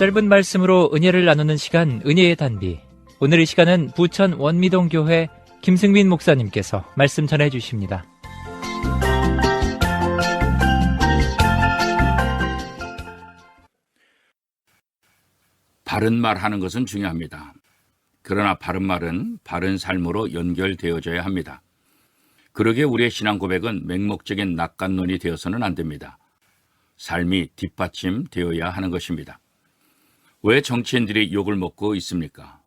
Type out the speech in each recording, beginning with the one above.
짧은 말씀으로 은혜를 나누는 시간 은혜의 단비. 오늘 이 시간은 부천 원미동 교회 김승민 목사님께서 말씀 전해 주십니다. 바른 말 하는 것은 중요합니다. 그러나 바른 말은 바른 삶으로 연결되어져야 합니다. 그러기에 우리의 신앙 고백은 맹목적인 낙관론이 되어서는 안 됩니다. 삶이 뒷받침되어야 하는 것입니다. 왜 정치인들이 욕을 먹고 있습니까?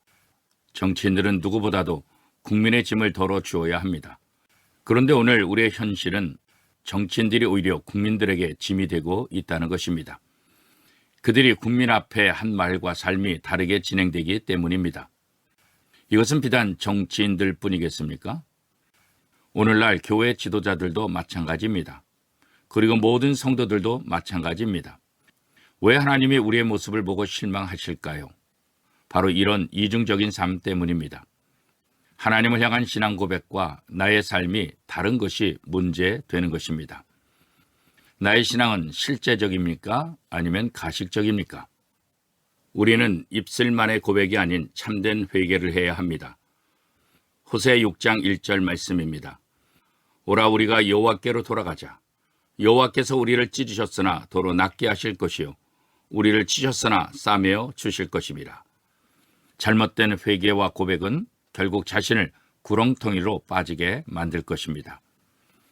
정치인들은 누구보다도 국민의 짐을 덜어 주어야 합니다. 그런데 오늘 우리의 현실은 정치인들이 오히려 국민들에게 짐이 되고 있다는 것입니다. 그들이 국민 앞에 한 말과 삶이 다르게 진행되기 때문입니다. 이것은 비단 정치인들 뿐이겠습니까? 오늘날 교회 지도자들도 마찬가지입니다. 그리고 모든 성도들도 마찬가지입니다. 왜 하나님이 우리의 모습을 보고 실망하실까요? 바로 이런 이중적인 삶 때문입니다. 하나님을 향한 신앙 고백과 나의 삶이 다른 것이 문제되는 것입니다. 나의 신앙은 실제적입니까? 아니면 가식적입니까? 우리는 입술만의 고백이 아닌 참된 회개를 해야 합니다. 호세 6장 1절 말씀입니다. 오라 우리가 여호와께로 돌아가자. 여호와께서 우리를 찢으셨으나 도로 낫게 하실 것이요 우리를 찢으셨으나 싸매어 주실 것입니다. 잘못된 회개와 고백은 결국 자신을 구렁텅이로 빠지게 만들 것입니다.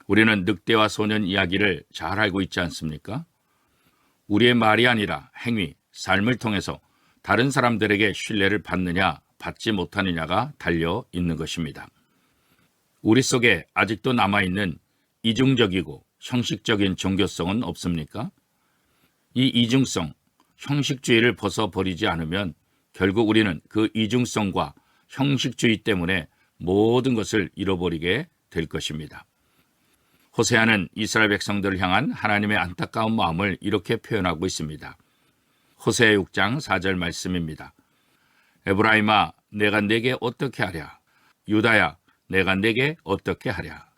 우리는 늑대와 소년 이야기를 잘 알고 있지 않습니까? 우리의 말이 아니라 행위, 삶을 통해서 다른 사람들에게 신뢰를 받느냐, 받지 못하느냐가 달려 있는 것입니다. 우리 속에 아직도 남아있는 이중적이고 형식적인 종교성은 없습니까? 이 이중성, 형식주의를 벗어버리지 않으면 결국 우리는 그 이중성과 형식주의 때문에 모든 것을 잃어버리게 될 것입니다. 호세아는 이스라엘 백성들을 향한 하나님의 안타까운 마음을 이렇게 표현하고 있습니다. 호세아 6장 4절 말씀입니다. 에브라임아 내가 내게 어떻게 하랴 유다야 내가 내게 어떻게 하랴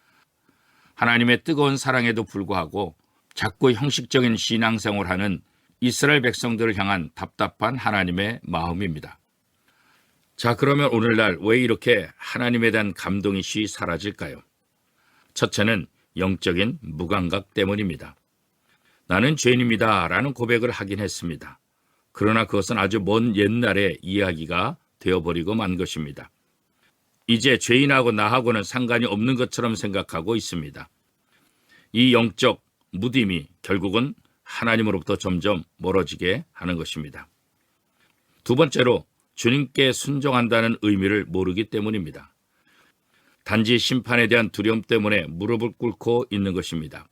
하나님의 뜨거운 사랑에도 불구하고 자꾸 형식적인 신앙생활을 하는 이스라엘 백성들을 향한 답답한 하나님의 마음입니다. 자, 그러면 오늘날 왜 이렇게 하나님에 대한 감동이 쉬 사라질까요? 첫째는 영적인 무감각 때문입니다. 나는 죄인입니다. 라는 고백을 하긴 했습니다. 그러나 그것은 아주 먼 옛날의 이야기가 되어버리고 만 것입니다. 이제 죄인하고 나하고는 상관이 없는 것처럼 생각하고 있습니다. 이 영적 무딤이 결국은 하나님으로부터 점점 멀어지게 하는 것입니다. 두 번째로 주님께 순종한다는 의미를 모르기 때문입니다. 단지 심판에 대한 두려움 때문에 무릎을 꿇고 있는 것입니다.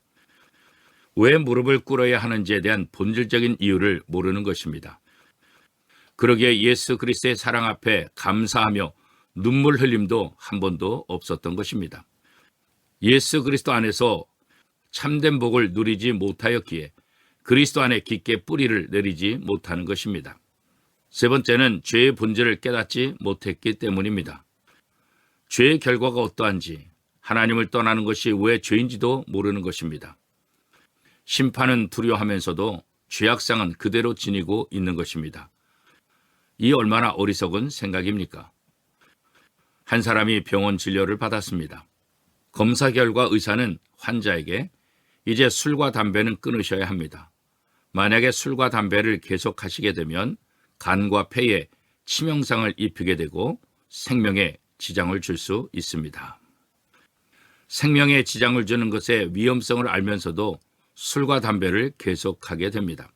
왜 무릎을 꿇어야 하는지에 대한 본질적인 이유를 모르는 것입니다. 그러기에 예수 그리스도의 사랑 앞에 감사하며 눈물 흘림도 한 번도 없었던 것입니다. 예수 그리스도 안에서 참된 복을 누리지 못하였기에 그리스도 안에 깊게 뿌리를 내리지 못하는 것입니다. 세 번째는 죄의 본질을 깨닫지 못했기 때문입니다. 죄의 결과가 어떠한지 하나님을 떠나는 것이 왜 죄인지도 모르는 것입니다. 심판은 두려워하면서도 죄악상은 그대로 지니고 있는 것입니다. 이 얼마나 어리석은 생각입니까? 한 사람이 병원 진료를 받았습니다. 검사 결과 의사는 환자에게 이제 술과 담배는 끊으셔야 합니다. 만약에 술과 담배를 계속 하시게 되면 간과 폐에 치명상을 입히게 되고 생명에 지장을 줄 수 있습니다. 생명에 지장을 주는 것의 위험성을 알면서도 술과 담배를 계속하게 됩니다.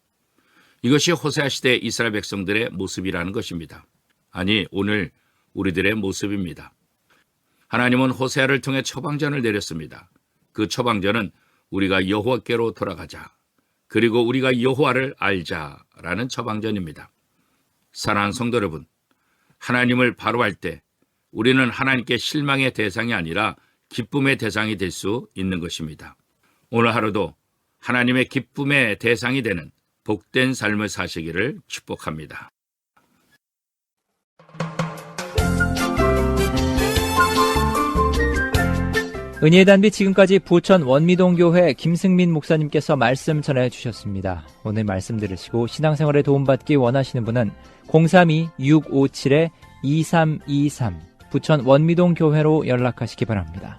이것이 호세아 시대 이스라엘 백성들의 모습이라는 것입니다. 아니 오늘 우리들의 모습입니다. 하나님은 호세아를 통해 처방전을 내렸습니다. 그 처방전은 우리가 여호와께로 돌아가자. 그리고 우리가 여호와를 알자라는 처방전입니다. 사랑하는 성도 여러분, 하나님을 바로 할때 우리는 하나님께 실망의 대상이 아니라 기쁨의 대상이 될 수 있는 것입니다. 오늘 하루도 하나님의 기쁨의 대상이 되는 복된 삶을 사시기를 축복합니다. 은혜의 단비 지금까지 부천 원미동교회 김승민 목사님께서 말씀 전해 주셨습니다. 오늘 말씀 들으시고 신앙생활에 도움받기 원하시는 분은 032-657-2323 부천 원미동교회로 연락하시기 바랍니다.